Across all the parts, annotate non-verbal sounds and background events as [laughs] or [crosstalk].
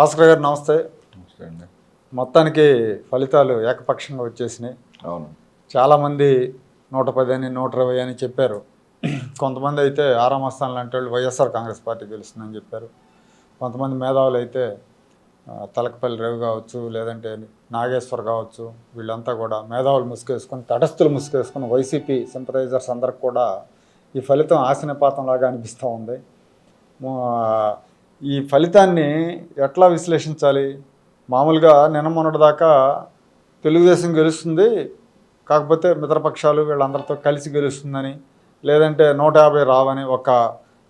భాస్కర్ గారు నమస్తే. నమస్తే అండి. మొత్తానికి ఫలితాలు ఏకపక్షంగా వచ్చేసినాయి. అవును. చాలామంది నూట పది అని నూట ఇరవై అని చెప్పారు. కొంతమంది అయితే ఆరామ స్థానం లాంటి వాళ్ళు వైఎస్ఆర్ కాంగ్రెస్ పార్టీ గెలుస్తుందని చెప్పారు. కొంతమంది మేధావులు అయితే తలకపల్లి రవి కావచ్చు లేదంటే నాగేశ్వర్ కావచ్చు వీళ్ళంతా కూడా మేధావులు ముసుగేసుకొని తటస్థులు ముసుగేసుకొని వైసీపీ సింపథైజర్స్ అందరికి కూడా ఈ ఫలితం ఆశనిపాతంలాగా అనిపిస్తూ ఉంది. ఈ ఫలితాన్ని ఎట్లా విశ్లేషించాలి? మామూలుగా నిన్న మొన్నటిదాకా తెలుగుదేశం గెలుస్తుంది కాకపోతే మిత్రపక్షాలు వీళ్ళందరితో కలిసి గెలుస్తుందని లేదంటే నూట యాభై రావని ఒక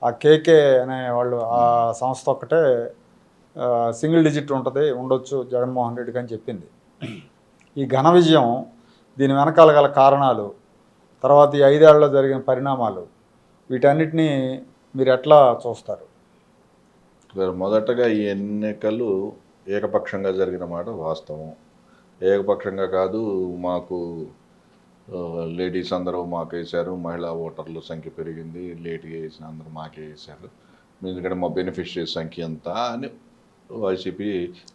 ఆ కేకే అనే వాళ్ళు ఆ సంస్థ ఒక్కటే సింగిల్ డిజిట్ ఉంటుంది ఉండొచ్చు జగన్మోహన్ రెడ్డికి అని చెప్పింది. ఈ ఘన విజయం దీని వెనకాల గల కారణాలు తర్వాత ఈ ఐదేళ్ళలో జరిగిన పరిణామాలు వీటన్నిటినీ మీరు ఎట్లా చూస్తారు? మొదటగా ఈ ఎన్నికలు ఏకపక్షంగా జరిగిన మాట వాస్తవం. ఏకపక్షంగా కాదు మాకు లేడీస్ అందరూ మాకు వేశారు మహిళా ఓటర్ల సంఖ్య పెరిగింది లేట్గా వేసిన అందరూ మాకే వేశారు. ఎందుకంటే మా బెనిఫిషరీస్ సంఖ్య ఎంత అని వైసీపీ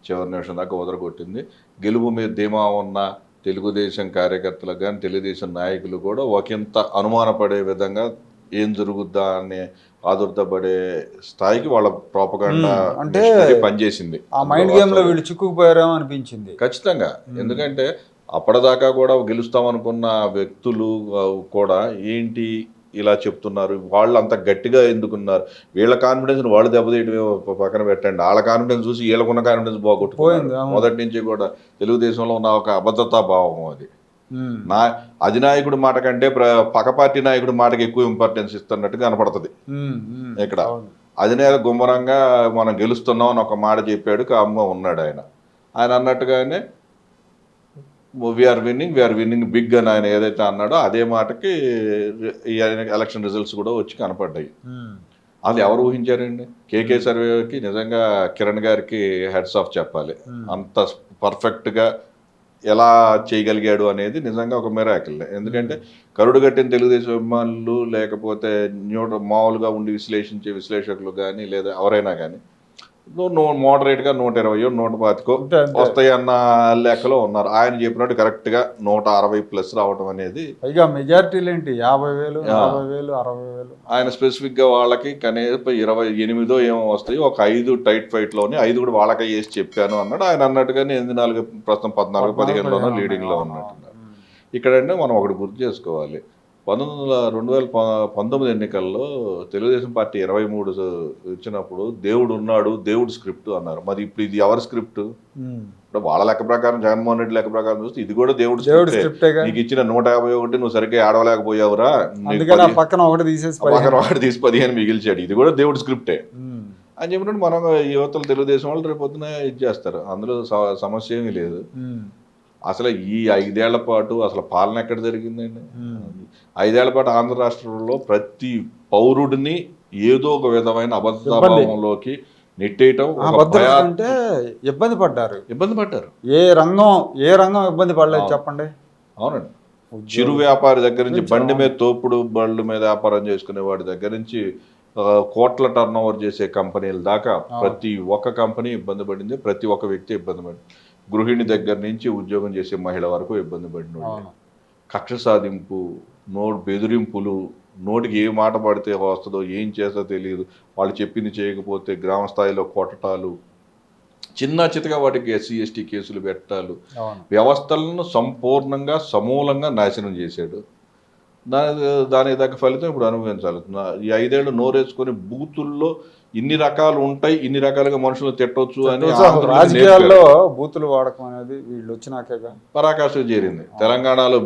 చివరి నిమిషం దాకా వదలగొట్టింది గెలుపు మీద ధీమా ఉన్న తెలుగుదేశం కార్యకర్తలకు కానీ తెలుగుదేశం నాయకులు కూడా ఒకంత అనుమానపడే విధంగా ఏం జరుగుద్దా అనే ఆదుర్దపడే స్థాయికి వాళ్ళ ప్రోపగండా. అంటే పనిచేసింది. ఆ మైండ్ గేమ్లో వీళ్ళు చిక్కుకుపోయారేమో అనిపించింది. ఖచ్చితంగా. ఎందుకంటే అప్పటిదాకా కూడా గెలుస్తామనుకున్న వ్యక్తులు కూడా ఏంటి ఇలా చెప్తున్నారు? వాళ్ళు అంత గట్టిగా ఎందుకున్నారు? వీళ్ళ కాన్ఫిడెన్స్ వాళ్ళు దెబ్బతీయటమే ఒక పక్కన పెట్టండి. వాళ్ళ కాన్ఫిడెన్స్ చూసి వీళ్ళకున్న కాన్ఫిడెన్స్ అవును. మొదటి నుంచి కూడా తెలుగుదేశంలో ఉన్న ఒక అభద్రతా భావం అది. నా అధినాయకుడి మాట కంటే పక్క పార్టీ నాయకుడి మాటకి ఎక్కువ ఇంపార్టెన్స్ ఇస్తున్నట్టు కనపడుతుంది మ్మ్. మ్మ్. ఇక్కడ. అధినేత గుమ్మరంగా మనం గెలుస్తున్నాం అని ఒక మాట చెప్పాడు కామ్గా ఉన్నాడు ఆయన ఆయన అన్నట్టుగానే we're winning we're winning big అని ఆయన ఏదైతే అన్నాడో అదే మాటకి ఈ ఎలక్షన్ రిజల్ట్స్ కూడా వచ్చి కనపడ్డాయి. అది ఎవరు ఊహించారండి కేకే సర్వేకి నిజంగా కిరణ్ గారికి హెడ్స్ ఆఫ్ చెప్పాలి Hmm. అంత పర్ఫెక్ట్గా ఎలా చేయగలిగాడు అనేది నిజంగా ఒక మిరాకిల్ ఎందుకంటే కరుడు కట్టిన తెలుగుదేశం అభిమానులు లేకపోతే న్యూట మామూలుగా ఉండి విశ్లేషించే విశ్లేషకులు కానీ లేదా ఎవరైనా కానీ నూ మోడరేట్గా నూట ఇరవయో నూట పాతికో అంతే, అంతే. వస్తాయి అన్న లెక్కలో ఉన్నారు. ఆయన చెప్పినట్టు కరెక్ట్గా నూట అరవై ప్లస్ రావడం అనేది పైగా మెజారిటీలు ఏంటి యాభై వేలు యా. నలభై వేలు అరవై వేలు. ఆయన స్పెసిఫిక్గా వాళ్ళకి కనీసం ఇరవై ఎనిమిదో ఏమో వస్తాయి. ఒక ఐదు టైట్ ఫైట్లోని ఐదు కూడా వాళ్ళకే వేసి చెప్పాను అన్నాడు. ఆయన అన్నట్టుగానే ఎనిమిది నాలుగు ప్రస్తుతం పద్నాలుగు పదిహేనులోనో లీడింగ్లో ఉన్నట్టున్నారు. ఇక్కడంటే మనం ఒకటి గుర్తు చేసుకోవాలి. పంతొమ్మిది వందల రెండు వేల ప- పంతొమ్మిది ఎన్నికల్లో తెలుగుదేశం పార్టీ ఇరవై మూడు ఇచ్చినప్పుడు దేవుడు ఉన్నాడు దేవుడు స్క్రిప్ట్ అన్నారు. మరి ఇప్పుడు ఇది ఎవరి స్క్రిప్ట్. ఇప్పుడు వాళ్ళ లెక్క ప్రకారం జగన్మోహన్ రెడ్డి లెక్క ప్రకారం చూస్తే ఇది కూడా దేవుడు నీకు ఇచ్చిన నూట యాభై ఒకటి నువ్వు సరిగ్గా ఆడవలేకపోయావురా పక్కన ఒకటి తీసేసి పక్కన వాడు తీసి పదిహేను మిగిల్చాడు. ఇది కూడా దేవుడి స్క్రిప్టే. అని చెప్పినట్టు మనం యువతలు తెలుగుదేశం వాళ్ళు రేపు పొద్దున ఇది చేస్తారు. అందులో సమస్య ఏమీ లేదు. అసలు ఈ ఐదేళ్ళ పాటు అసలు పాలన ఎక్కడ జరిగిందండి. ఐదేళ్ళ పాటు ఆంధ్ర రాష్ట్రంలో ప్రతి పౌరుడిని ఏదో ఒక విధమైన అబద్ధభావంలోకి నెట్టేయటం అంటే ఇబ్బంది పడ్డారు. ఇబ్బంది పడ్డారు. ఏ రంగం ఏ రంగం ఇబ్బంది పడలేదు. చెప్పండి. అవునండి. చిరు వ్యాపారి దగ్గర నుంచి బండి మీద తోపుడు బళ్ళు మీద వ్యాపారం చేసుకునే వాడి దగ్గర నుంచి కోట్ల టర్న్ ఓవర్ చేసే కంపెనీల దాకా ప్రతి ఒక్క కంపెనీ ఇబ్బంది పడింది ప్రతి ఒక్క వ్యక్తి ఇబ్బంది పడింది. గృహిణి దగ్గర నుంచి ఉద్యోగం చేసే మహిళ వరకు ఇబ్బంది పడిన. కక్ష సాధింపు నోటు బెదిరింపులు నోటికి ఏ మాట పడితే వస్తుందో ఏం చేస్తో తెలియదు. వాళ్ళు చెప్పింది చేయకపోతే గ్రామ స్థాయిలో కొట్టటాలు చిన్న చితగా వాటికి ఎస్సీ ఎస్టీ కేసులు పెట్టాలు వ్యవస్థలను సంపూర్ణంగా సమూలంగా నాశనం చేశాడు. దాని దానికి తగ్గ ఫలితం ఇప్పుడు అనుభవించాలి. ఈ ఐదేళ్ళు నోరేసుకొని బూతుల్లో ఇన్ని రకాలు ఉంటాయి ఇన్ని రకాలుగా మనుషులు తిట్టొచ్చు అని రాజకీయాల్లో బూతులు వాడకం అనేది వీళ్ళు వచ్చినాకేగా. పరాకాష్ఠకు చేరింది. తెలంగాణలో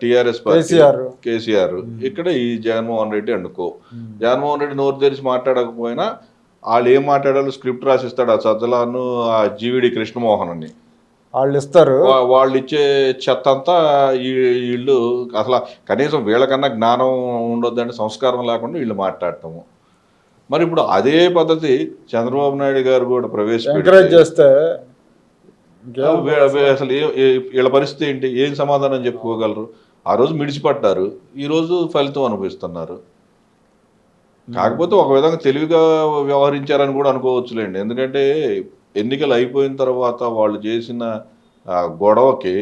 టిఆర్ఎస్ కేసీఆర్. కేసీఆర్. ఇక్కడ ఈ జగన్మోహన్ రెడ్డి అనుకో జగన్మోహన్ రెడ్డి నోరు తెరిచి మాట్లాడకపోయినా వాళ్ళు ఏం మాట్లాడాలో స్క్రిప్ట్ రాసిస్తాడు ఆ సజ్జలాను ఆ జీవిడి కృష్ణమోహన్ అని వాళ్ళు ఇస్తారు. వాళ్ళు ఇచ్చే చెత్త అంతా ఈ- వీళ్ళు అసలు కనీసం వీళ్ళకన్నా జ్ఞానం ఉండొద్దంటే సంస్కారం లేకుండా వీళ్ళు మాట్లాడటము మరి ఇప్పుడు అదే పద్ధతి చంద్రబాబు నాయుడు గారు కూడా ప్రవేశపెట్టి చేస్తే అసలు వీళ్ళ పరిస్థితి ఏంటి? ఏం సమాధానం చెప్పుకోగలరు? ఆ రోజు మిడిచిపడ్డారు. ఈ రోజు ఫలితం అనుభవిస్తున్నారు. కాకపోతే ఒక విధంగా తెలివిగా వ్యవహరించారని కూడా అనుకోవచ్చులేండి. ఎందుకంటే ఎన్నికలు అయిపోయిన తర్వాత వాళ్ళు చేసిన గొడవకి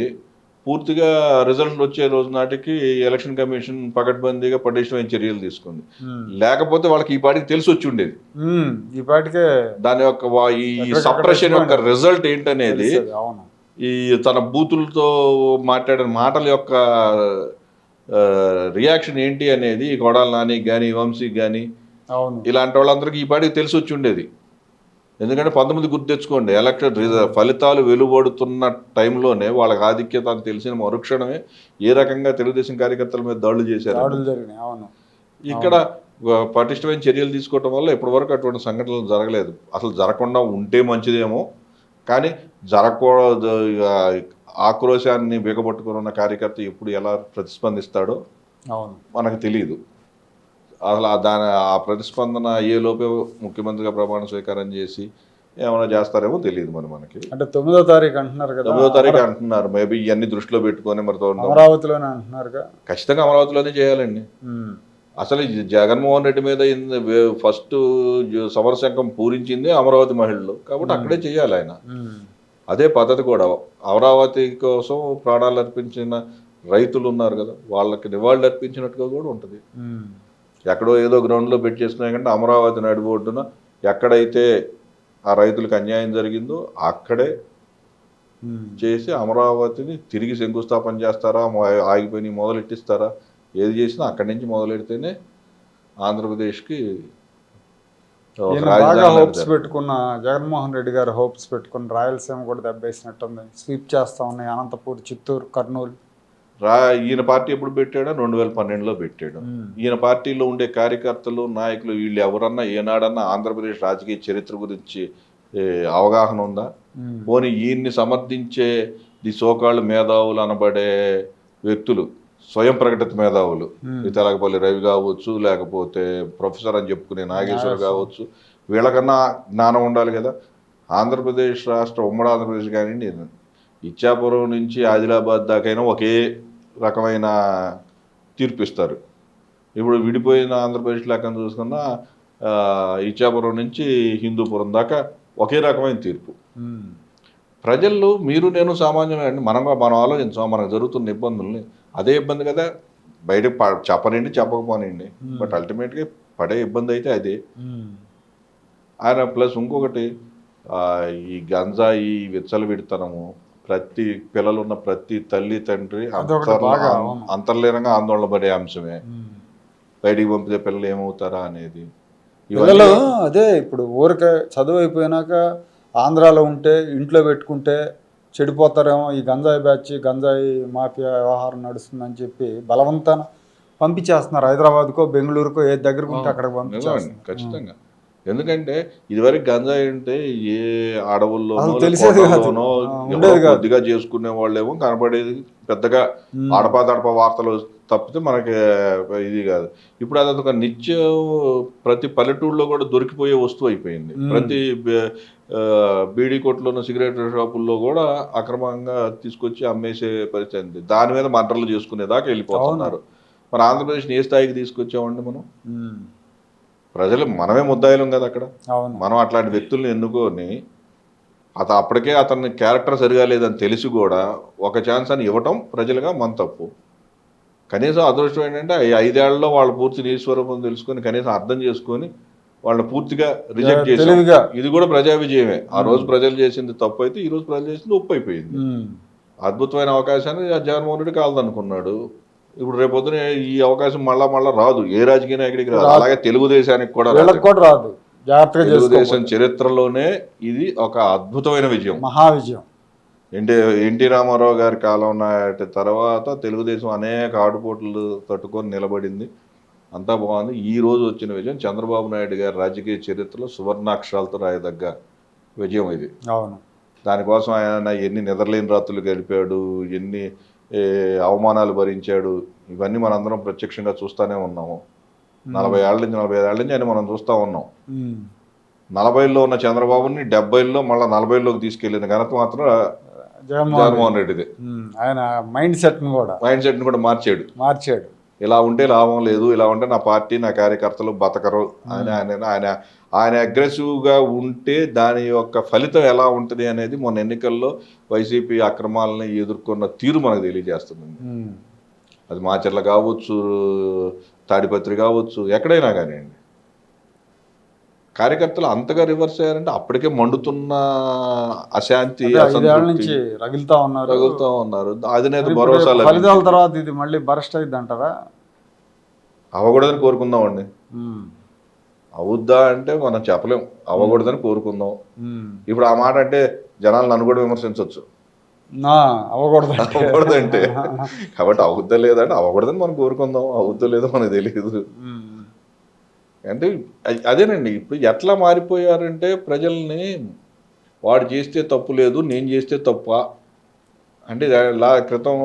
పూర్తిగా రిజల్ట్ వచ్చే రోజు నాటికి ఎలక్షన్ కమిషన్ పకడ్బందీగా పటిష్టమైన చర్యలు తీసుకుంది. ఉమ్. లేకపోతే వాళ్ళకి ఈ పాటికి తెలిసి వచ్చి ఉండేది. ఉమ్, ఈ పాటికే దాని యొక్క ఈ సప్రెషన్ యొక్క. రిజల్ట్ ఏంటనేది ఈ తన బూతులతో మాట్లాడిన మాటల యొక్క రియాక్షన్ ఏంటి అనేది కొడాల నాని కానీ వంశీకి కానీ ఇలాంటి వాళ్ళందరికీ ఈ పాటికి తెలిసి వచ్చి ఉండేది. ఎందుకంటే పంతొమ్మిది గుర్తు తెచ్చుకోండి ఎలక్షన్ రిజ- ఫలితాలు వెలువడుతున్న టైంలోనే వాళ్ళకి ఆధిక్యత అని తెలిసిన మరుక్షణమే ఏ రకంగా తెలుగుదేశం కార్యకర్తల మీద దాడులు చేశారు అవును. ఇక్కడ పటిష్టమైన చర్యలు తీసుకోవటం వల్ల ఇప్పటివరకు అటువంటి సంఘటనలు జరగలేదు. అసలు జరగకుండా ఉంటే మంచిదేమో కానీ జరగకూడదు ఆక్రోశాన్ని బిగబట్టుకుని ఉన్న కార్యకర్త ఎప్పుడు ఎలా ప్రతిస్పందిస్తాడో అవును. మనకు తెలియదు అసలు ఆ దాని ఆ ప్రతిస్పందన అయ్యే లోపే ముఖ్యమంత్రిగా ప్రమాణ స్వీకారం చేసి ఏమైనా చేస్తారేమో తెలియదు మరి మనకి. అంటే తొమ్మిదో తారీఖు అంటున్నారు కదా. తొమ్మిదో తారీఖు అంటున్నారు. మేబీ ఇవన్నీ దృష్టిలో పెట్టుకొని మరి అమరావతిలోనే అంటున్నారుగా ఖచ్చితంగా అమరావతిలోనే చేయాలండి. అసలు జగన్మోహన్ రెడ్డి మీద ఫస్ట్ సమరశంఖం పూరించింది అమరావతి మహిళలు. కాబట్టి అక్కడే చేయాలి ఆయన. అదే పద్ధతి కూడా. అమరావతి కోసం ప్రాణాలు అర్పించిన రైతులు ఉన్నారు కదా. వాళ్ళకి నివాళులు అర్పించినట్టుగా కూడా ఉంటుంది. ఎక్కడో ఏదో గ్రౌండ్లో పెట్టి చేసుకున్నా కంటే అమరావతి నడిబొడ్డున ఎక్కడైతే ఆ రైతులకు అన్యాయం జరిగిందో అక్కడే. చేసి అమరావతిని తిరిగి శంకుస్థాపన చేస్తారా ఆగిపోయి మొదలెట్టిస్తారా ఏది చేసినా అక్కడి నుంచి మొదలెడితేనే ఆంధ్రప్రదేశ్కి బాగా హోప్స్. పెట్టుకున్న జగన్మోహన్ రెడ్డి గారు హోప్స్ పెట్టుకున్న రాయలసీమ కూడా దెబ్బేసినట్టుంది స్వీప్ చేస్తా ఉన్నాయి అనంతపూర్ చిత్తూరు కర్నూలు రా ఈయన పార్టీ ఎప్పుడు పెట్టాడో? రెండు వేల పన్నెండులో పెట్టాడు. ఈయన పార్టీలో ఉండే కార్యకర్తలు నాయకులు వీళ్ళు ఎవరన్నా ఏనాడన్నా ఆంధ్రప్రదేశ్ రాజకీయ చరిత్ర గురించి అవగాహన ఉందా? పోనీ ఈయన్ని సమర్థించే ది సోకాళ్ళు మేధావులు అనబడే వ్యక్తులు స్వయం ప్రకటిత మేధావులు తెలగపల్లి రవి కావచ్చు లేకపోతే ప్రొఫెసర్ అని చెప్పుకునే నాగేశ్వర్ నాగేశ్వర్. కావచ్చు వీళ్ళకన్నా జ్ఞానం ఉండాలి కదా? ఆంధ్రప్రదేశ్ రాష్ట్ర ఉమ్మడి ఆంధ్రప్రదేశ్ కానివ్వండి ఇచ్చాపురం నుంచి ఆదిలాబాద్ దాకైనా ఒకే రకమైన తీర్పు ఇస్తారు. ఇప్పుడు విడిపోయిన ఆంధ్రప్రదేశ్ లెక్కన చూసుకున్నా ఇచ్చాపురం నుంచి హిందూపురం దాకా ఒకే రకమైన తీర్పు. ఉమ్, ప్రజల్లో మీరు నేను సామాన్యమే అండి మనం మనం ఆలోచించాం మనకు జరుగుతున్న ఇబ్బందుల్ని అదే ఇబ్బంది కదా బయట చెప్పనండి చెప్పకపోనండి బట్ అల్టిమేట్గా పడే ఇబ్బంది అయితే అదే. ఆయన ప్లస్ ఇంకొకటి ఈ గంజాయి విచ్చలవిడితనము ప్రతి పిల్లలు ఉన్న ప్రతి తల్లి తండ్రి. అంతర్లీనంగా ఆందోళన పడే అంశమే. బయటికి పంపితే పిల్లలు ఏమవుతారా అనేది. పిల్లలు అదే ఇప్పుడు ఊరికే చదువు అయిపోయినాక ఆంధ్రాలో ఉంటే ఇంట్లో పెట్టుకుంటే చెడిపోతారేమో ఈ గంజాయి బ్యాచ్ గంజాయి మాఫియా వ్యవహారం నడుస్తుందని చెప్పి బలవంతాన పంపించేస్తున్నారు. హైదరాబాద్కో బెంగళూరుకో ఏ దగ్గరకు ఉంటే అక్కడికి పంపించేస్తున్నారు. ఖచ్చితంగా. ఎందుకంటే ఇదివరకు గంజాయి అంటే ఏ అడవుల్లోనో. కొద్దిగా చేసుకునే వాళ్ళేమో కనపడేది పెద్దగా. అడపా తడప వార్తలు తప్పితే మనకి ఇది కాదు ఇప్పుడు అది ఒక నిత్యం ప్రతి పల్లెటూరులో కూడా దొరికిపోయే వస్తువు అయిపోయింది. ప్రతి బీడీ కొట్టులో సిగరెట్ షాపుల్లో కూడా అక్రమంగా తీసుకొచ్చి అమ్మేసే పరిస్థితి. దాని మీద మంటలు చేసుకునేదాకా వెళ్ళిపోతున్నారు మరి ఆంధ్రప్రదేశ్ని ఏ స్థాయికి తీసుకొచ్చామండి మనం. ప్రజలు మనమే ముద్దాయిలం కదా అక్కడ. మనం అట్లాంటి వ్యక్తుల్ని ఎన్నుకొని అత అప్పటికే అతని క్యారెక్టర్ సరిగా లేదని తెలిసి కూడా ఒక ఛాన్స్ అని ఇవ్వటం ప్రజలుగా మన తప్పు. కనీసం అదృష్టం ఏంటంటే ఈ ఐదేళ్ళలో వాళ్ళ పూర్తి నీశ్వరూపం తెలుసుకొని కనీసం అర్థం చేసుకొని వాళ్ళని పూర్తిగా రిజెక్ట్ తెలివిగా. ఇది కూడా ప్రజా విజయమే. ఆ రోజు ప్రజలు చేసింది తప్పు అయితే ఈ రోజు ప్రజలు చేసింది ఒప్పు అయిపోయింది. అద్భుతమైన అవకాశాన్ని జగన్మోహన్ రెడ్డి కాలదనుకున్నాడు ఇప్పుడు రేపొద్దున ఈ అవకాశం మళ్ళా మళ్ళా రాదు. ఏ రాజకీయ నాయకుడికి రాదు. అలాగే తెలుగుదేశానికి కూడా రాదు. వీళ్ళకి కూడా రాదు. జాగ్రత్తగా తెలుగుదేశం చరిత్రలోనే ఇది ఒక అద్భుతమైన విజయం. మహా విజయం ఎన్టీ ఎన్టీ రామారావు గారి కాలం నాటి తర్వాత తెలుగుదేశం అనేక ఆటుపోట్లు తట్టుకొని నిలబడింది. అంతా బాగుంది. ఈ రోజు వచ్చిన విజయం చంద్రబాబు నాయుడు గారి రాజకీయ చరిత్రలో సువర్ణాక్షరాలతో రాయదగ్గ విజయం ఇది. అవును. దానికోసం ఆయన ఎన్ని నిద్రలేని రాత్రులు గడిపాడు ఎన్ని అవమానాలు భరించాడు ఇవన్నీ మనందరం ప్రత్యక్షంగా చూస్తూనే ఉన్నాము. నలభై ఏళ్ళ నుంచి నలభై ఐదు ఏళ్ళ నుంచి ఆయన మనం చూస్తూ ఉన్నాం. నలభైలో ఉన్న చంద్రబాబుని డెబ్బైలో మళ్ళీ నలభైలోకి తీసుకెళ్ళిన ఘనత మాత్రం జగన్మోహన్ రెడ్డిది. ఆయన మైండ్ సెట్ని కూడా. మైండ్ సెట్ని కూడా మార్చాడు. మార్చాడు. ఇలా ఉంటే లాభం లేదు ఇలా ఉంటే నా పార్టీ నా కార్యకర్తలు బతకరు. అని ఆయన ఆయన ఆయన అగ్రెసివ్గా ఉంటే దాని యొక్క ఫలితం ఎలా ఉంటుంది అనేది మొన్న ఎన్నికల్లో వైసీపీ అక్రమాలని ఎదుర్కొన్న తీరు మనకు తెలియజేస్తుంది. అది మాచర్ల కావచ్చు తాడిపత్రి కావచ్చు ఎక్కడైనా కానివ్వండి. కార్యకర్తలు అంతగా రివర్స్ అయ్యారంటే అప్పటికే మండుతున్న అశాంతి నుంచి రగులుతా ఉన్నారు. రగులుతూ ఉన్నారు. అధినేత భరోసా ఫలితాల. తర్వాత ఇది మళ్ళీ బరస్ట్ అయింది అంటారా అవ్వకూడదని కోరుకుందామండి. అవుద్దా అంటే మనం చెప్పలేం. అవ్వకూడదని కోరుకుందాం. ఇప్పుడు ఆ మాట అంటే జనాలు నన్ను కూడా విమర్శించవచ్చు నా అవ్వకూడదు అవ్వకూడదంటే [laughs] కాబట్టి అవుద్దా లేదంటే అవ్వకూడదని మనం కోరుకుందాం. అవుద్దా లేదో మనకు తెలియదు అంటే అదేనండి. ఇప్పుడు ఎట్లా మారిపోయారంటే ప్రజల్ని వాడు చేస్తే తప్పు లేదు నేను చేస్తే తప్ప అంటే లా క్రితం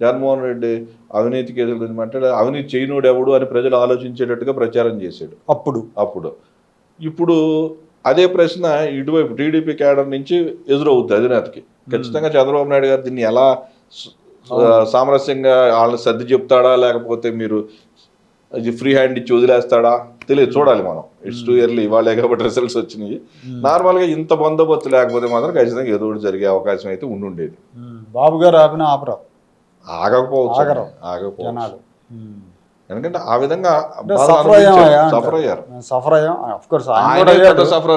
జగన్మోహన్ రెడ్డి అవినీతి కేసుల గురించి మాట్లాడి అవినీతి చేయనోడు ఎవడు అని ప్రజలు ఆలోచించేటట్టుగా ప్రచారం చేశాడు. అప్పుడు. అప్పుడు. ఇప్పుడు అదే ప్రశ్న ఇటువైపు టీడీపీ క్యాడర్ నుంచి ఎదురవుద్ది అధినేతకి. ఖచ్చితంగా చంద్రబాబు నాయుడు గారు దీన్ని ఎలా సామరస్యంగా వాళ్ళని సర్ది చెప్తాడా లేకపోతే మీరు అది ఫ్రీ హ్యాండ్ ఇచ్చి వదిలేస్తాడా? తెలియదు చూడాలి మనం. ఇట్స్ టూ ఇయర్లీ ఇవాళే కాబట్టి రిజల్ట్స్ వచ్చినాయి. నార్మల్గా ఇంత బందోబస్తు లేకపోతే మాత్రం ఖచ్చితంగా ఏదో ఒకటి జరిగే అవకాశం అయితే ఉండుండేది. బాబు గారు ఆపిన ఆపరా. ఆగకపోవచ్చు. ఆగరు. ఆగకపోవచ్చు. జనాలు. ఎందుకంటే ఆ విధంగా సఫర్ సఫర్ అయ్యారు. సఫర్ అయ్యాం. కోర్స్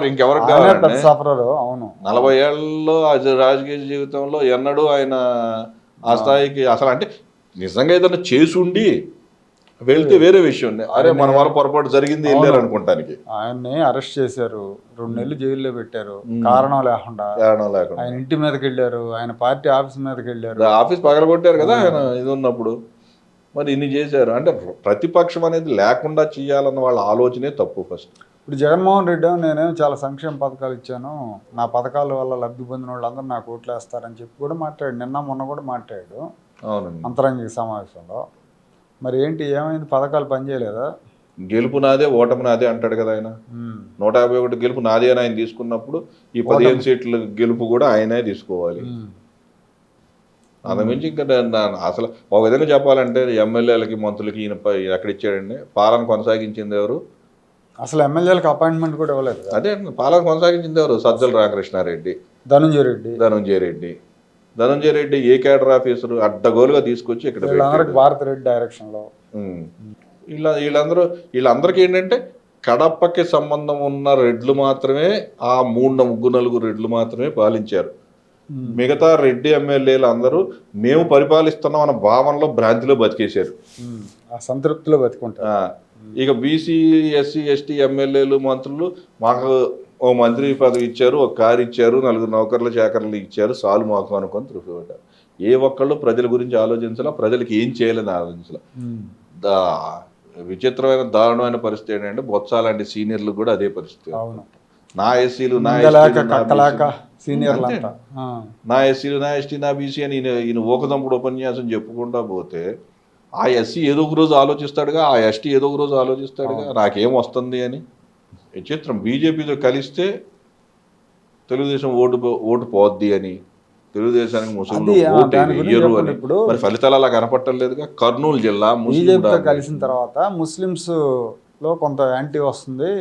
ఇంకెవరికి కావాలండి? పెద్ద సఫరరు అవును. నలభై ఏళ్ళలో రాజకీయ జీవితంలో ఎన్నడూ ఆయన ఆ. స్థాయికి అసలు అంటే నిజంగా ఏదైనా చేసుండి వెళ్తే వేరే విషయం అరే మన వల్ల పొరపాటు జరిగింది వెళ్ళారు అనుకుంటానికి. ఆయన్ని అరెస్ట్ చేశారు. రెండు నెలలు జైల్లో పెట్టారు. కారణం లేకుండా. కారణం లేకుండా. ఆయన ఇంటి మీదకి వెళ్ళారు. ఆయన పార్టీ ఆఫీస్ మీదకి వెళ్ళారు. ఆఫీస్ పగలగొట్టారు కదా ఆయన ఇది ఉన్నప్పుడు. మరి ఇన్ని చేశారు. అంటే ప్రతిపక్షం అనేది లేకుండా చేయాలన్న వాళ్ళ ఆలోచనే తప్పు ఫస్ట్ ఇప్పుడు జగన్మోహన్ రెడ్డి నేనేమో చాలా సంక్షేమ పథకాలు ఇచ్చాను. నా పథకాల వల్ల లబ్ధి పొందిన వాళ్ళందరూ నాకు ఓట్లు వేస్తారని చెప్పి కూడా మాట్లాడాడు. నిన్న మొన్న కూడా అవునండి. అంతరంగిక సమావేశంలో. మరి ఏంటి ఏమైంది? పథకాలు పనిచేయలేదా గెలుపు నాదే ఓటమి నాదే అంటాడు కదా ఆయన. నూట యాభై ఒకటి గెలుపు నాదే అని ఆయన తీసుకున్నప్పుడు ఈ పదిహేను సీట్ల గెలుపు కూడా ఆయనే తీసుకోవాలి. అంతకుమించి ఇంకా అసలు ఒక విధంగా చెప్పాలంటే ఎమ్మెల్యేలకి మంత్రులకి ఈయన ఎక్కడ ఇచ్చాడండి? పాలన కొనసాగించింది ఎవరు? అసలు ఎమ్మెల్యేలకు అపాయింట్మెంట్ కూడా ఇవ్వలేదు. అదే పాలన కొనసాగించింది ఎవరు? సజ్జల రామకృష్ణారెడ్డి. ధనుంజయ రెడ్డి. ధనంజయ రెడ్డి. ధనంజయ రెడ్డి ఏ క్యాడర్ ఆఫీసర్ అడ్డగోలుగా తీసుకొచ్చి ఇక్కడ రెడ్డి డైరెక్షన్లో. వీళ్ళ వీళ్ళందరూ వీళ్ళందరికీ ఏంటంటే కడపకి సంబంధం ఉన్న రెడ్లు మాత్రమే ఆ మూడు ముగ్గురు నలుగురు రెడ్లు మాత్రమే పాలించారు. మిగతా రెడ్డి ఎమ్మెల్యేలు అందరూ మేము పరిపాలిస్తున్నాం అన్న భావనలో భ్రాంతిలో బతికేశారు. ఆ సంతృప్తిలో బతుకుంటారు ఇక బీసీ ఎస్సీ ఎస్టీ ఎమ్మెల్యేలు మంత్రులు మాకు ఓ మంత్రి పదవి ఇచ్చారు ఒక కారు ఇచ్చారు నలుగురు నౌకర్ల చాకర్లు ఇచ్చారు సాలు మాకు అనుకొని తృప్తి ఏ ఒక్కళ్ళు ప్రజల గురించి ఆలోచించాలా ప్రజలకు ఏం చేయాలని ఆలోచించాల. దా విచిత్రమైన దారుణమైన పరిస్థితి ఏంటంటే బొత్స లాంటి సీనియర్లు కూడా అదే పరిస్థితి. నా ఎస్సీలు నా నా సీనియర్లు ఎస్సీలు నా ఎస్టీ నా బీసీ అని ఈయన ఓకదంపుడు ఉపన్యాసం చెప్పుకుంటా పోతే ఆ ఎస్సీ ఏదో ఒక రోజు ఆలోచిస్తాడుగా ఆ ఎస్టీ ఏదో ఒక రోజు ఆలోచిస్తాడుగా నాకేం వస్తుంది అని? విచిత్రం బీజేపీతో కలిస్తే తెలుగుదేశం ఓటు ఓటు పోద్ది అని తెలుగుదేశానికి ముస్లింలు ఓటు అని. మరి ఫలితాలు అలా కనపడటం లేదుగా? కర్నూలు జిల్లా బీజేపీతో. కలిసిన తర్వాత ముస్లిమ్స్లో కొంత యాంటీ వస్తుంది.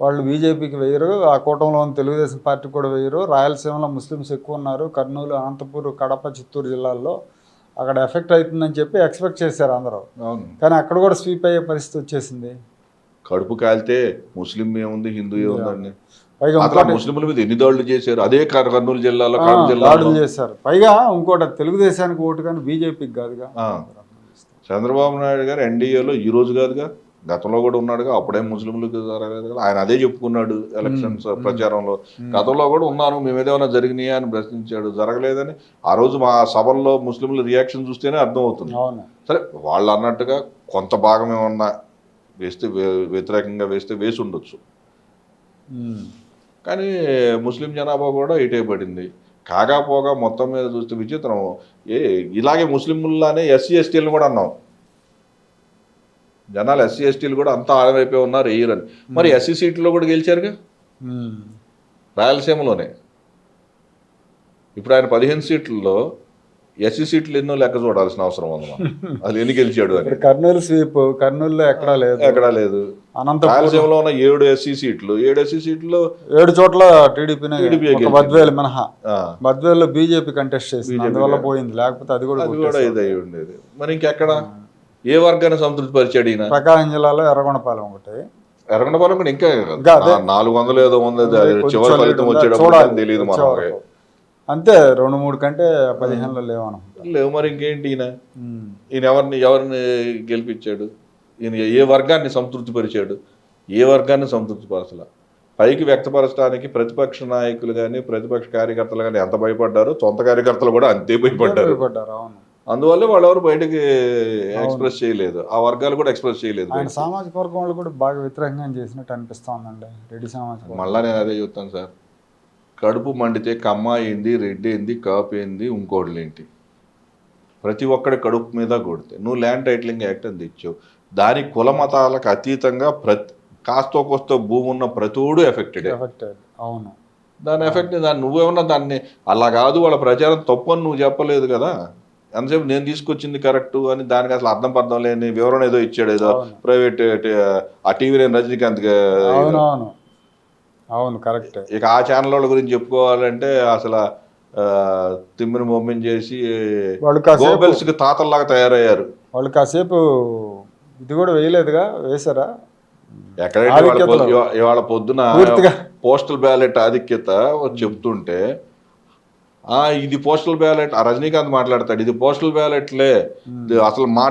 వాళ్ళు బీజేపీకి వేయరు ఆ కూటమిలో తెలుగుదేశం పార్టీ కూడా వేయరు రాయలసీమలో ముస్లిమ్స్ ఎక్కువ ఉన్నారు. కర్నూలు అనంతపూర్ కడప చిత్తూరు జిల్లాల్లో అక్కడ ఎఫెక్ట్ అవుతుందని చెప్పి ఎక్స్పెక్ట్ చేశారు అందరూ. కానీ అక్కడ కూడా స్వీప్ అయ్యే పరిస్థితి వచ్చేసింది. కడుపు కాలితే ముస్లిం ఏముంది హిందూ ఏముందండి? పైగా ముస్లింల మీద ఎన్ని దాడులు చేశారు? అదే కర్- కర్నూలు జిల్లాలో దాడులు చేశారు. పైగా ఇంకోటి తెలుగుదేశానికి ఓటు కానీ బీజేపీకి కాదుగా. చంద్రబాబు నాయుడు గారు ఎన్డీఏలో ఈ రోజు కాదుగా గతంలో కూడా ఉన్నాడుగా అప్పుడే ముస్లింలకు జరగలేదు ఆయన అదే చెప్పుకున్నాడు ఎలక్షన్స్ ప్రచారంలో. గతంలో కూడా ఉన్నాను మేము ఏదైనా జరిగినాయా అని ప్రశ్నించాడు జరగలేదని. ఆ రోజు మా సభల్లో ముస్లింల రియాక్షన్ చూస్తేనే అర్థం అవుతుంది అవును. సరే వాళ్ళు అన్నట్టుగా కొంత భాగం ఏమన్నా వేస్తే వ్యతిరేకంగా వేస్తే వేసి ఉండొచ్చు. కానీ ముస్లిం జనాభా కూడా ఇటే పడింది. కాగా పోగా మొత్తం మీద చూస్తే విచిత్రం. ఏ ఇలాగే ముస్లింలానే ఎస్సీ ఎస్టీలను కూడా అన్నాం. జనాలు ఎస్సీ ఎస్టీలు కూడా అంతా ఆడవైపోయి ఉన్నారు వేయరని మరి ఎస్సీ సీట్లో కూడా గెలిచారుగా? ఎస్సీ సీట్లు ఎన్నో లెక్క చూడాల్సిన అవసరం ఉంది మనం. అది ఎన్ని గెలిచాడు అని. కర్నూలు స్వీప్ కర్నూలులో ఎక్కడా లేదు. ఎక్కడా లేదు. అనంతపురం. రాయలసీమలో ఉన్న ఏడు ఎస్సీ సీట్లు ఏడు ఎస్సీ సీట్లు ఏడు చోట్ల టీడీపీనే గెలిచింది. బద్వేలు మినహా. ఆ, బద్వేల్లో బీజేపీ కంటెస్ట్ చేసింది. BJP అందువల్ల పోయింది. లేకపోతే అది కూడా అది కూడా. ఇదై ఉండేది. మరి ఇంకెక్కడ? ఏ వర్గాన్ని సంతృప్తి పరిచాడు ఈయన? ప్రకాశం జిల్లాలో ఎర్రగొండపాలెం ఒకటి. ఎరగండపాలెం కూడా ఇంకా నాలుగు వందలు ఏదో ఉంది. చివరి ఫలితం? వచ్చేటప్పుడు. తెలియదు మనకి. అంతే రెండు మూడు కంటే పదిహేనులో లేవనుకుంటా లేవు మరి ఇంకేంటి ఈయన. ఈయన ఎవరిని ఎవరిని గెలిపించాడు? ఈయన ఏ వర్గాన్ని సంతృప్తి పరిచాడు ఏ వర్గాన్ని సంతృప్తి పరచలా పైకి వ్యక్తపరచడానికి ప్రతిపక్ష నాయకులు కానీ ప్రతిపక్ష కార్యకర్తలు కానీ ఎంత భయపడ్డారో సొంత కార్యకర్తలు కూడా అంతే భయపడ్డారు. అందువల్ల వాళ్ళు ఎవరు బయటకి ఎక్స్ప్రెస్ చేయలేదు. ఆ వర్గాలు కూడా ఎక్స్ప్రెస్ చేయలేదు. ఆయన సామాజిక వర్గం వాళ్ళు కూడా బాగా వ్యతిరేకంగా చేసినట్టు అనిపిస్తా ఉందండి. రెడ్డి సామాజిక. మళ్ళా నేను అదే చెప్తాను సార్. కడుపు మండితే కమ్మ ఏంది రెడ్డి ఏంది కాపు ఏంది ఇంకోటి ఏంటి? ప్రతి ఒక్కడి కడుపు మీద కొడితే. నువ్వు ల్యాండ్ టైటిలింగ్ యాక్ట్ అని తెచ్చావు. దాని కుల మతాలకు అతీతంగా ప్రతి కాస్తో కోస్తో భూమి ఉన్న ప్రతివాడు ఎఫెక్టెడ్. అవును. దాని ఎఫెక్ట్ దాన్ని నువ్వేమన్నా దాన్ని అలా కాదు వాళ్ళ ప్రచారం తప్పు అని నువ్వు చెప్పలేదు కదా? ఎంతసేపు నేను తీసుకొచ్చింది కరెక్ట్ అని దానికి అసలు అర్థం పర్థం లేని వివరణ ఏదో ఇచ్చాడు ఏదో. ప్రైవేట్ ఆ టీవీ నేను రజనీకాంత్ అవును కరెక్ట్. ఇక ఆ ఛానల్ వాళ్ళ గురించి చెప్పుకోవాలంటే అసలు తిమ్మిని బొమ్మని చేసి వాళ్ళు కాసేపు గోబెల్స్కి తాతల్లాగా తయారయ్యారు. వాళ్ళు కాసేపు ఇది కూడా వేయలేదుగా వేశారా? ఎక్కడైతే ఇవాళ పొద్దున. పోస్టల్ బ్యాలెట్ ఆధిక్యత చెప్తుంటే ఆ ఇది పోస్టల్ బ్యాలెట్ ఆ రజనీకాంత్ మాట్లాడతాడు ఇది పోస్టల్ బ్యాలెట్లే. అసలు మా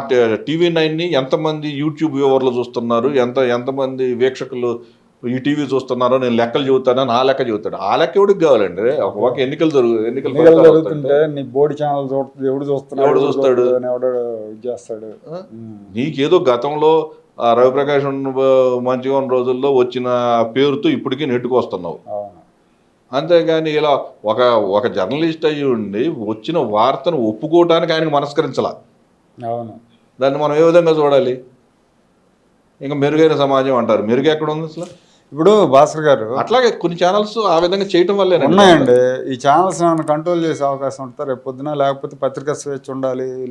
టీవీ నైన్ని ఎంతమంది యూట్యూబ్ వ్యూవర్లు చూస్తున్నారు ఎంత ఎంతమంది వీక్షకులు ఈ టీవీ చూస్తున్నారో నేను లెక్కలు చెబుతాను? నా లెక్క చెబుతాడు. ఆ లెక్క ఎవడికి కావాలండి? ఒక ఎన్నికలు జరుగు ఎన్నికలు జరుగుతుంటే నీ బోర్డు ఛానల్ చూస్తుంది ఎవడు చూస్తున్నాడు? ఎవడు చూస్తాడు? ఎవడు చేస్తాడు. ఉమ్. నీకేదో గతంలో రవిప్రకాష్ మంచిగా ఉన్న రోజుల్లో వచ్చిన పేరుతో ఇప్పటికీ నెట్టుకొస్తున్నావు. అంతేగాని ఇలా ఒక ఒక జర్నలిస్ట్ అయ్యి ఉండి వచ్చిన వార్తను ఒప్పుకోవడానికి ఆయనకు మనస్కరించాల? అవును. దాన్ని మనం ఏ విధంగా చూడాలి? ఇంకా మెరుగైన సమాజం అంటారు. మెరుగు ఎక్కడ ఉంది అసలు? ఇప్పుడు భాస్కర్ గారు అట్లాగే కొన్ని ఛానల్స్ ఆ విధంగా చేయటం వల్లే ఉన్నాయండి. ఈ ఛానల్స్ ఏమైనా కంట్రోల్ చేసే అవకాశం ఉంటుంది రేపు పొద్దున లేకపోతే పత్రికా స్వేచ్ఛ ఉండాలి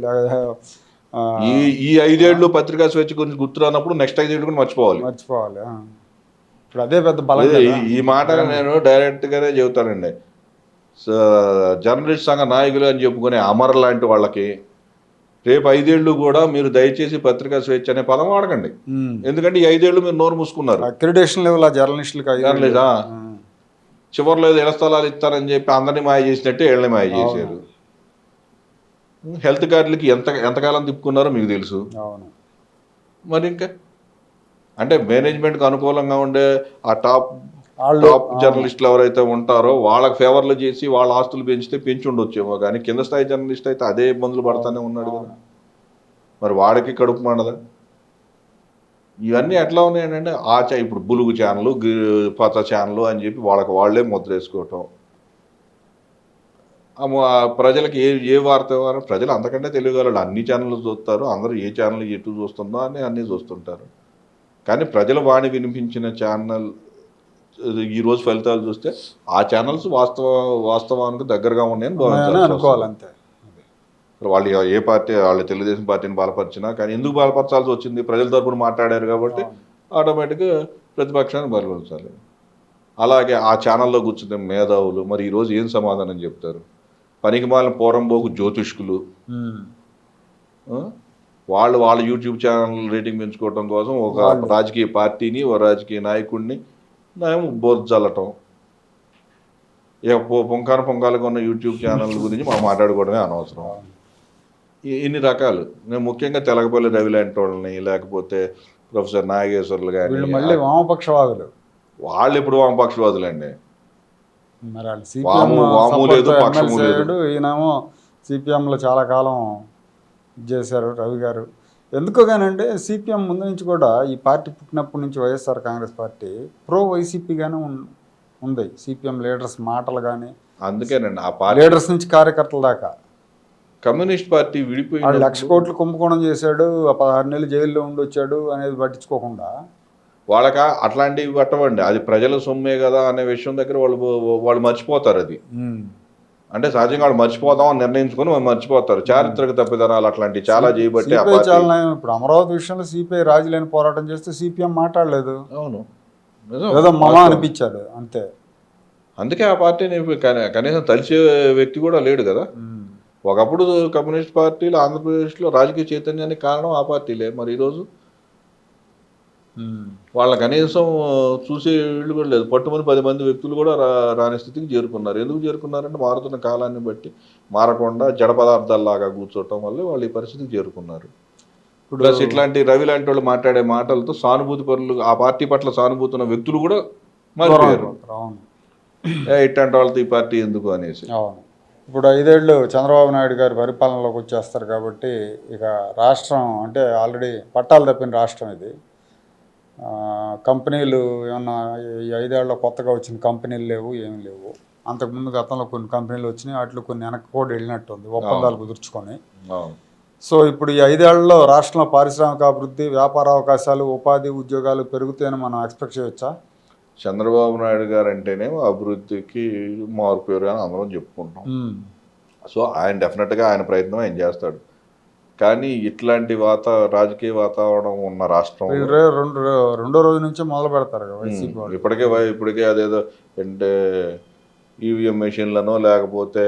ఈ ఈ ఐదేళ్ళు పత్రికా స్వేచ్ఛ గురించి గుర్తు రానప్పుడు నెక్స్ట్ ఐదేళ్ళు కూడా మర్చిపోవాలి. మర్చిపోవాలి. ఇప్పుడు అదే పెద్ద బలం. ఈ- ఈ మాట నేను డైరెక్ట్ గానే చెబుతానండి. స- జర్నలిస్ట్ సంఘ నాయకులు అని చెప్పుకునే అమర్ లాంటి వాళ్ళకి రేపు ఐదేళ్ళు కూడా మీరు దయచేసి పత్రికా స్వేచ్ఛ అనే పదం వాడకండి. ఎందుకంటే ఈ ఐదేళ్ళు మీరు నోరు మూసుకున్నారు. అక్రిడేషన్ లెవెల్ ఆ జర్నలిస్టులకు ఆ. చివరిలో ఏదో ఇళ్ళ స్థలాలు ఇస్తారని చెప్పి అందరినీ మాయ చేసినట్టే వీళ్ళని మాయ చేశారు. హెల్త్ కార్డులకి ఎంత ఎంతకాలం తిప్పుకున్నారో మీకు తెలుసు. మరి ఇంకా? అంటే మేనేజ్మెంట్కి అనుకూలంగా ఉండే ఆ టాప్ టాప్ జర్నలిస్టులు ఎవరైతే ఉంటారో వాళ్ళకి ఫేవర్లు చేసి వాళ్ళ ఆస్తులు పెంచితే పెంచి ఉండొచ్చేమో కానీ కింద స్థాయి జర్నలిస్ట్ అయితే అదే ఇబ్బందులు పడతానే ఉన్నాడు కదా. మరి వాడికి కడుపు మండదా? ఇవన్నీ ఎట్లా ఉన్నాయంటే ఆచ ఇప్పుడు బులుగు ఛానల్ పచ్చ ఛానల్ అని చెప్పి వాళ్ళకి వాళ్ళే ముద్ర వేసుకోవటం. ప్రజలకి ఏ ఏ వార్త ప్రజలు అంతకంటే తెలియగలరు అన్ని ఛానళ్ళు చూస్తారు అందరూ ఏ ఛానల్ ఎటు చూస్తుందో అని అన్నీ చూస్తుంటారు. కానీ ప్రజల వాణి వినిపించిన ఛానల్ ఈ రోజు ఫలితాలు చూస్తే ఆ ఛానల్స్ వాస్తవ వాస్తవానికి దగ్గరగా ఉన్నాయని ఉన్నాయని భావించాల్సి అనుకోవాలి వస్తుంది. అంతే ఇప్పుడు వాళ్ళు ఏ పార్టీ వాళ్ళు తెలుగుదేశం పార్టీని బలపరిచినా కానీ ఎందుకు బలపరచాల్సి వచ్చింది? ప్రజల తరపున మాట్లాడారు కాబట్టి ఆటోమేటిక్గా ప్రతిపక్షాన్ని బలపరచాలి అలాగే ఆ ఛానల్లో కూర్చునే మేధావులు మరి ఈరోజు ఏం సమాధానం చెప్తారు? పనికిమాలిన పోరంబోకు జ్యోతిష్కులు? వాళ్ళు వాళ్ళ యూట్యూబ్ ఛానల్ రేటింగ్ పెంచుకోవడం కోసం ఒక. రాజకీయ పార్టీని ఒక రాజకీయ నాయకుడిని మేము బోర్జల్లటం ఇక పొ- పొంకాన పొంకాలుగా ఉన్న యూట్యూబ్ ఛానల్ గురించి మనం మాట్లాడుకోవడమే అనవసరం. ఇన్ని రకాలు. నేను ముఖ్యంగా తెలగపల్లి రవి లాంటి వాళ్ళని లేకపోతే ప్రొఫెసర్ నాగేశ్వర్లు కానీ మళ్ళీ వామపక్షవాదులు. వాళ్ళు ఇప్పుడు వామపక్షవాదులండి. మరి వాళ్ళు వాము- సిపిఎం వాము లేదు, పక్షము లేదు. ఈయనేమో సిపిఎంలో చాలా కాలం చేశారు రవి గారు. ఎందుకో కానంటే సిపిఎం ముందు నుంచి కూడా ఈ పార్టీ పుట్టినప్పటి నుంచి వైఎస్ఆర్ కాంగ్రెస్ పార్టీ ప్రో వైసీపీగానే ఉంది. సిపిఎం లీడర్స్ మాటలు కానీ అందుకేనండి ఆ పార్టీ లీడర్స్ నుంచి కార్యకర్తల దాకా. కమ్యూనిస్ట్ పార్టీ వాడు విడిపోయిన లక్ష కోట్లు కుంభకోణం చేశాడు ఆ పదహారు నెలలు జైల్లో ఉండి వచ్చాడు అనేది పట్టించుకోకుండా వాళ్ళక అట్లాంటివి పట్టవండి. అది ప్రజల సొమ్మే కదా అనే విషయం దగ్గర వాళ్ళు వాళ్ళు మర్చిపోతారు అది. అంటే సహజంగా వాళ్ళు మర్చిపోదాం అని నిర్ణయించుకొని మర్చిపోతారు చారిత్రక తప్పిదనాలు అట్లాంటివి చాలా చేయబట్టి. ఇప్పుడు అమరావతి విషయంలో సిపిఐ రాజులేని పోరాటం చేస్తే సిపిఎం మాట్లాడలేదు అవును. ఏదో మమ అనిపించాడు అంతే అందుకే ఆ పార్టీని కనీ- కనీసం తలిచే వ్యక్తి కూడా లేడు కదా. ఒకప్పుడు కమ్యూనిస్ట్ పార్టీలు ఆంధ్రప్రదేశ్లో రాజకీయ చైతన్యానికి కారణం ఆ పార్టీలే మరి ఈరోజు. వాళ్ళ కనీసం చూసే వీళ్ళు కూడా లేదు. పట్టుమని పది మంది వ్యక్తులు కూడా రా రాని స్థితికి చేరుకున్నారు. ఎందుకు చేరుకున్నారంటే మారుతున్న కాలాన్ని బట్టి మారకుండా జడ పదార్థాల్లాగా కూర్చోవటం వల్ల వాళ్ళు ఈ పరిస్థితికి చేరుకున్నారు. ఇప్పుడు ప్లస్ ఇట్లాంటి రవి లాంటి వాళ్ళు మాట్లాడే మాటలతో సానుభూతి పరులు ఆ పార్టీ పట్ల సానుభూతి ఉన్న వ్యక్తులు కూడా మారిపోయారు. ఇట్లాంటి వాళ్ళతో ఈ పార్టీ ఎందుకు అనేసి. అవును. ఇప్పుడు ఐదేళ్ళు చంద్రబాబు నాయుడు గారి పరిపాలనలోకి వచ్చేస్తారు కాబట్టి ఇక రాష్ట్రం అంటే ఆల్రెడీ పట్టాలు తప్పిన రాష్ట్రం ఇది. కంపెనీలు ఏమన్నా ఈ ఐదేళ్ళలో కొత్తగా వచ్చిన కంపెనీలు లేవు ఏమీ లేవు. అంతకుముందు గతంలో కొన్ని కంపెనీలు వచ్చినాయి వాటిలో కొన్ని వెనక్కి కూడా వెళ్ళినట్టుంది ఒప్పందాలు కుదుర్చుకొని. సో ఇప్పుడు ఈ ఐదేళ్ళలో రాష్ట్రంలో పారిశ్రామిక అభివృద్ధి వ్యాపార అవకాశాలు ఉపాధి ఉద్యోగాలు పెరుగుతాయని మనం ఎక్స్పెక్ట్ చేయొచ్చా? చంద్రబాబు నాయుడు గారు అంటేనే అభివృద్ధికి మారిపోయారు అని అందరం చెప్పుకుంటాం. సో ఆయన డెఫినెట్గా ఆయన ప్రయత్నం ఆయన చేస్తాడు. కానీ ఇట్లాంటి వాత రాజకీయ వాతావరణం ఉన్న రాష్ట్రం రెండు రెండో రోజు నుంచే మొదలు పెడతారు ఇప్పటికే ఇప్పటికే అదేదో అంటే ఈవీఎం మెషిన్లను లేకపోతే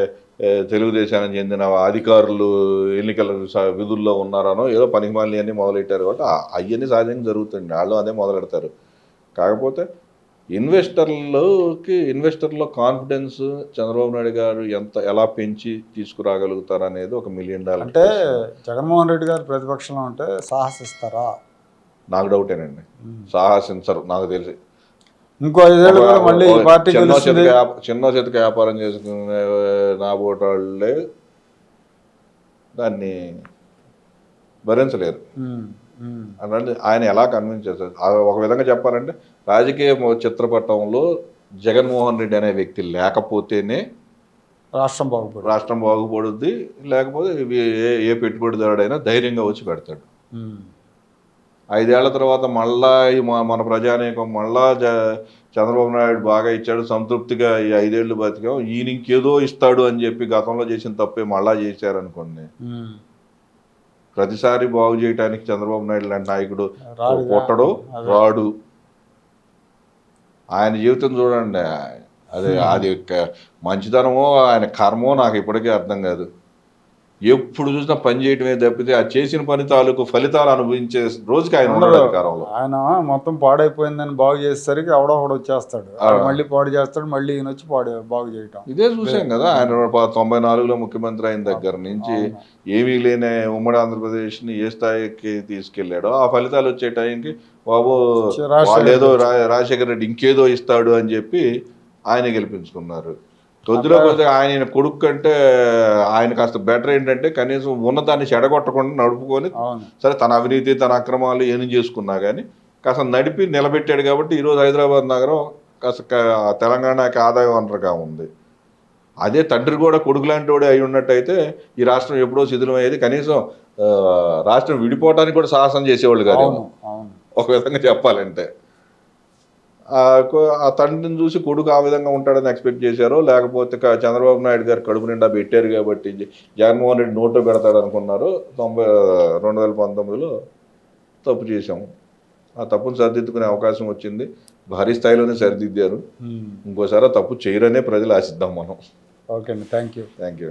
తెలుగుదేశానికి చెందిన అధికారులు ఎన్నికల విధుల్లో ఉన్నారనో ఏదో పనికిమాలి అన్ని మొదలెట్టారు కాబట్టి అవన్నీ సహజంగా జరుగుతుంది. వాళ్ళు అదే మొదలెడతారు. కాకపోతే ఇన్వెస్టర్లకి ఇన్వెస్టర్లో కాన్ఫిడెన్స్ చంద్రబాబు నాయుడు గారు ఎంత ఎలా పెంచి తీసుకురాగలుగుతారు అనేది ఒక మిలియన్ డాలర్ అంటే జగన్మోహన్ రెడ్డి గారు ప్రతిపక్షంలో ఉంటే సాహసిస్తారా? నాకు డౌటేనండి సాహసించరు నాకు తెలిసి. ఇంకో ఐదేళ్ళు కూడా మళ్ళీ పార్టీ చిన్న చేతికి వ్యాప- చిన్న చేతికి వ్యాపారం చేసుకునే నాబోటాళ్ళే దాన్ని భరించలేరు. అలాంటి ఆయన ఎలా కన్విన్స్ చేస్తారు ఒక విధంగా చెప్పాలంటే రాజకీయ చిత్రపటంలో జగన్మోహన్ రెడ్డి అనే వ్యక్తి లేకపోతేనే రాష్ట్రం బాగుపడు రాష్ట్రం బాగుపడుద్ది లేకపోతే ఏ పెట్టుబడిదారుడైనా ధైర్యంగా వచ్చి పెడతాడు. ఐదేళ్ళ తర్వాత మళ్ళా మన ప్రజానీకం మళ్ళా చంద్రబాబు నాయుడు బాగా ఇచ్చాడు సంతృప్తిగా ఈ ఐదేళ్ళు బతికాం ఈయన ఇంకేదో ఇస్తాడు అని చెప్పి గతంలో చేసిన తప్పే మళ్ళా చేశారనుకోండి. ప్రతిసారి బాగు చేయడానికి చంద్రబాబు నాయుడు లాంటి నాయకుడు. పుట్టడు రాడు. ఆయన జీవితం చూడండి. అదే అది మంచితనమో ఆయన కర్మో నాకు ఇప్పటికీ అర్థం కాదు. ఎప్పుడు చూసినా పని చేయటమే తప్పితే ఆ చేసిన పని తాలూకు ఫలితాలు అనుభవించే రోజుకి ఆయన ఉన్నాడు అధికారంలో. ఆయన మొత్తం పాడైపోయిందని బాగు చేసేసరికి ఎవడో ఒకడు వచ్చేస్తాడు. మళ్ళీ పాడు చేస్తాడు మళ్ళీ ఈయన వచ్చి పాడు బాగు చేయటం. ఇదే చూసాం కదా ఆయన తొంభై నాలుగులో ముఖ్యమంత్రి అయిన దగ్గర నుంచి ఏమీ లేని ఉమ్మడి ఆంధ్రప్రదేశ్ని ఏ స్థాయికి తీసుకెళ్ళాడో ఆ ఫలితాలు వచ్చే టైంకి బాబు ఏదో రాజశేఖర రెడ్డి ఇంకేదో ఇస్తాడు అని చెప్పి ఆయన గెలిపించుకున్నారు. కొద్దిలో కొద్దిగా ఆయన కొడుకు కంటే ఆయన కాస్త బెటర్ ఏంటంటే కనీసం ఉన్నదాన్ని చెడగొట్టకుండా నడుపుకొని సరే తన అవినీతి తన అక్రమాలు ఏం చేసుకున్నా కానీ కాస్త నడిపి నిలబెట్టాడు కాబట్టి ఈరోజు హైదరాబాద్ నగరం కాస్త తెలంగాణకి ఆదాయ వనరుగా ఉంది. అదే తండ్రి కూడా కొడుకు లాంటి వాడే అయి ఉన్నట్టయితే ఈ రాష్ట్రం ఎప్పుడో శిథిలమయ్యేది. కనీసం రాష్ట్రం విడిపోవడానికి కూడా సాహసం చేసేవాళ్ళు కాదు ఒక విధంగా చెప్పాలంటే. ఆ తండ్రిని చూసి కొడుకు ఆ విధంగా ఉంటాడని ఎక్స్పెక్ట్ చేశారో లేకపోతే చంద్రబాబు నాయుడు గారు కడుపు నిండా పెట్టారు కాబట్టి జగన్మోహన్ రెడ్డి నోట్లో పెడతాడు అనుకున్నారు. తొంభై రెండు వేల పంతొమ్మిదిలో తప్పు చేశాము. ఆ తప్పును సరిదిద్దుకునే అవకాశం వచ్చింది. భారీ స్థాయిలోనే సరిదిద్దారు. ఇంకోసారి ఆ తప్పు చేయరనే ప్రజలు ఆశిద్దాం మనం. ఓకే అండి. Thank you thank you